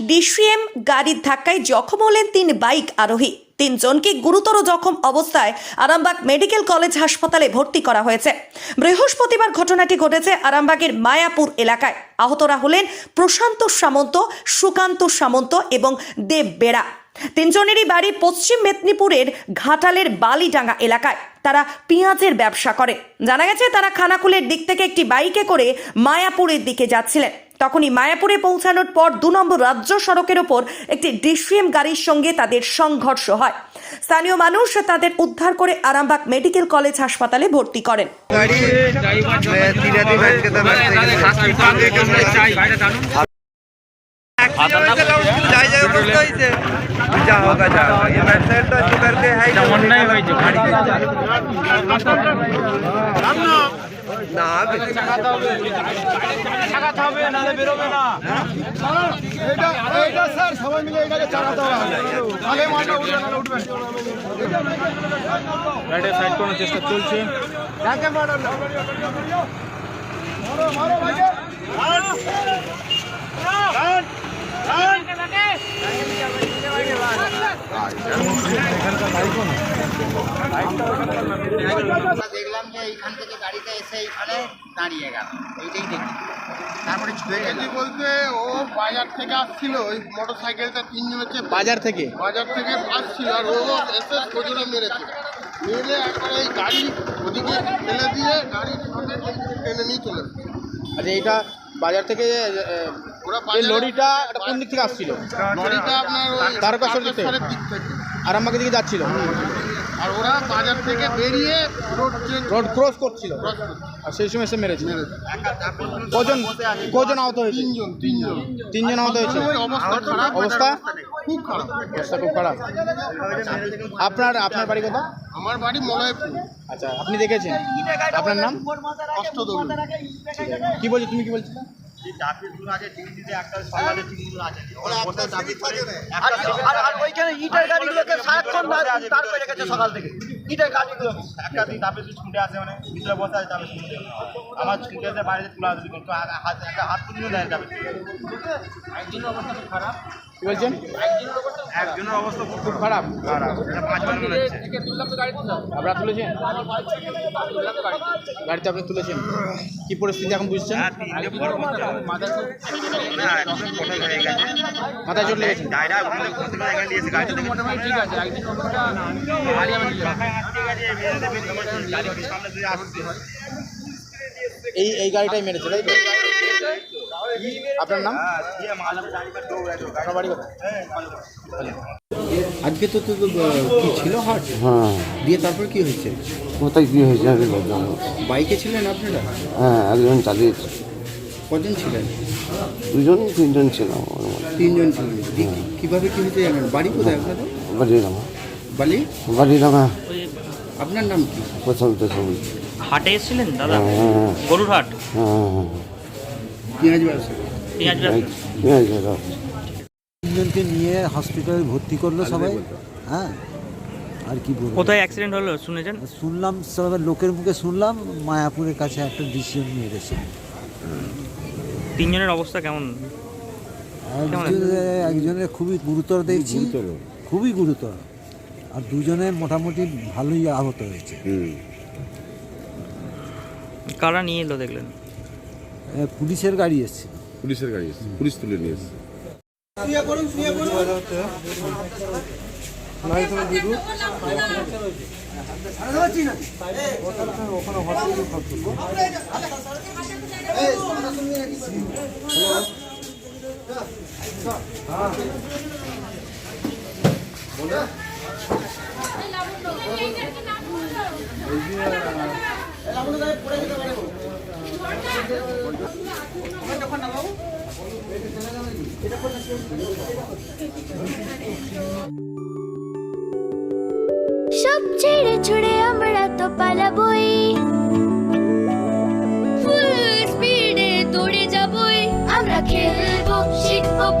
DCM গাড়ির ধাক্কায় জখম হলেন তিন বাইক আরোহী। তিনজনকে গুরুতর জখম অবস্থায় আরামবাগ মেডিকেল কলেজ হাসপাতালে ভর্তি করা হয়েছে। বৃহস্পতিবার ঘটনাটি ঘটেছে আরামবাগের মায়াপুর এলাকায়। আহতরা হলেন প্রশান্ত সামন্ত, সুকান্ত সামন্ত এবং দেব বেড়া। তিনজনেরই বাড়ি পশ্চিম মেদিনীপুরের ঘাটালের বালিডাঙ্গা এলাকায়। তারা পেঁয়াজের ব্যবসা করে। জানা গেছে, তারা খানাকুলের দিক থেকে একটি বাইকে করে মায়াপুরের দিকে যাচ্ছিলেন। তখনই মায়াপুরে পৌঁছানোর পর দু নম্বর রাজ্য সড়কের ওপর একটি ডিসিএম গাড়ির সঙ্গে তাদের সংঘর্ষ হয় স্থানীয় মানুষ তাদের উদ্ধার করে আরামবাগ মেডিকেল কলেজ হাসপাতালে ভর্তি করেন गाड़ी धीरे धीरे बैठ के तो যাই যাই বুঝতে হয়েছে যা হোগা যা হোগা ये बैक साइड तो ऐसे करके है ही অন্যায় হয়েছে গাড়ি না। এটা এটা স্যার সবাই মিলে এটাকে চালাতে হবে। আগে মালটা উঠবে না উঠবে সাইড চেষ্টা চলছে। যাকে মারো না। মারো মারো ভাইকে আমরা দেখলাম যে এইখান থেকে গাড়িটা এসে এইখানে দাঁড়িয়ে গেল। এইটাই দেখি। তারপরে ছুটে গেল। বলতে ও বাজার থেকে আসছিল ওই মোটর সাইকেলটা তিনজন হচ্ছে বাজার থেকে? বাজার থেকে আসছিল আর ও এসে সোজনে মেরেছে। মেরে একবারে এই গাড়ি ওদিকে ফেলে দিয়ে গাড়ির সামনে টেনে নিয়ে চলে। আচ্ছা এটা বাজার থেকে লরিটা এটা কোন দিক থেকে আসছিল? লরিটা আপনার তারকেশ্বর দিক থেকে? তারকেশ্বরের দিক আরামবাগের দিকে যাচ্ছিল? আর ওরা বাজার থেকে বেরিয়ে রোড চেঞ্জ রোড ক্রস করছিল। আর সেই সময় এসে মেরেছে। কজন কজন আহত হয়েছে? তিনজন তিনজন। তিনজন আহত হয়েছে? অবস্থা খুব খারাপ। অবস্থা খুব খারাপ। আপনার আপনার বাড়ি কোথা আমার বাড়ি মলয়পুর। আচ্ছা আপনি দেখেছেন? আপনার নাম? অষ্টদল কি বলছি তুমি কি বলছিলে? আর আর ওইখানে ইটের গাড়িগুলোকে সারাক্ষণ তার করে রেখেছে সকাল থেকে। ইটের গাড়িগুলো। একটা দিন তাপে ছুটে আসে মানে ভিতরে বসে আছে তাপে ছুটে। আমার ছুটে এসে বাইরে তুলে আসবে কিন্তু হাত একটা হাত তুলিও দেয় কি বলছেন? একজনের অবস্থা খুব খারাপ। খারাপ। পাঁচবার মনে হচ্ছে। আপনারা তুলেছেন গাড়িতে আপনি তুলেছেন। কি পরিস্থিতি এখন বুঝছেন? হ্যাঁ মাথায় চলে গেছে? এই এই গাড়িটাই মেরেছে তাই তো? আপনার নাম? হ্যাঁ আজকে তো তো তো, কি ছিল হাট? হ্যাঁ। দিয়ে তারপর কি হয়েছে? কোথায় কী হয়েছে আমি বললাম। বাইকে ছিলেন আপনারা? হ্যাঁ একজন চালিয়েছে। কজন ছিলেন? দুজন তিনজন ছিলাম তিনজন ছিলেন। দিয়ে কি- হয়েছে জানেন? বাড়ি কোথায় আপনাদের? বালিরামা। বালি? বালিরামা। আপনার নাম কি? প্রশান্ত হাটে এসেছিলেন দাদা? হ্যাঁ হ্যাঁ। গরুর হাট? হ্যাঁ হ্যাঁ। পেঁয়াজ ব্যবসা পেঁয়াজ ব্যবসা ঠিক আছে তিনজনকে নিয়ে হসপিটালে ভর্তি করল সবাই। হ্যাঁ? আর কি বলব? কোথায় অ্যাক্সিডেন্ট হলো শুনেছেন? শুনলাম সবাই লোকের মুখে শুনলাম মায়াপুরের কাছে একটা ডিসিশন মেরেছে তিনজনের অবস্থা কেমন? একজনের একজনের খুবই গুরুতর দেখছি। খুবই গুরুতর। আর দুজনে মোটামুটি ভালোই আহত হয়েছে। কারা নিয়ে এলো দেখলেন? পুলিশের গাড়ি এসছে পুলিশের গাড়ি এসছে পুলিশ তুলে নিয়ে এসছে সব ছেড়ে ছুড়ে আমরা তো পালাবই। ফুল স্পিডে দৌড়ে যাবই। আমরা খেলব শিখব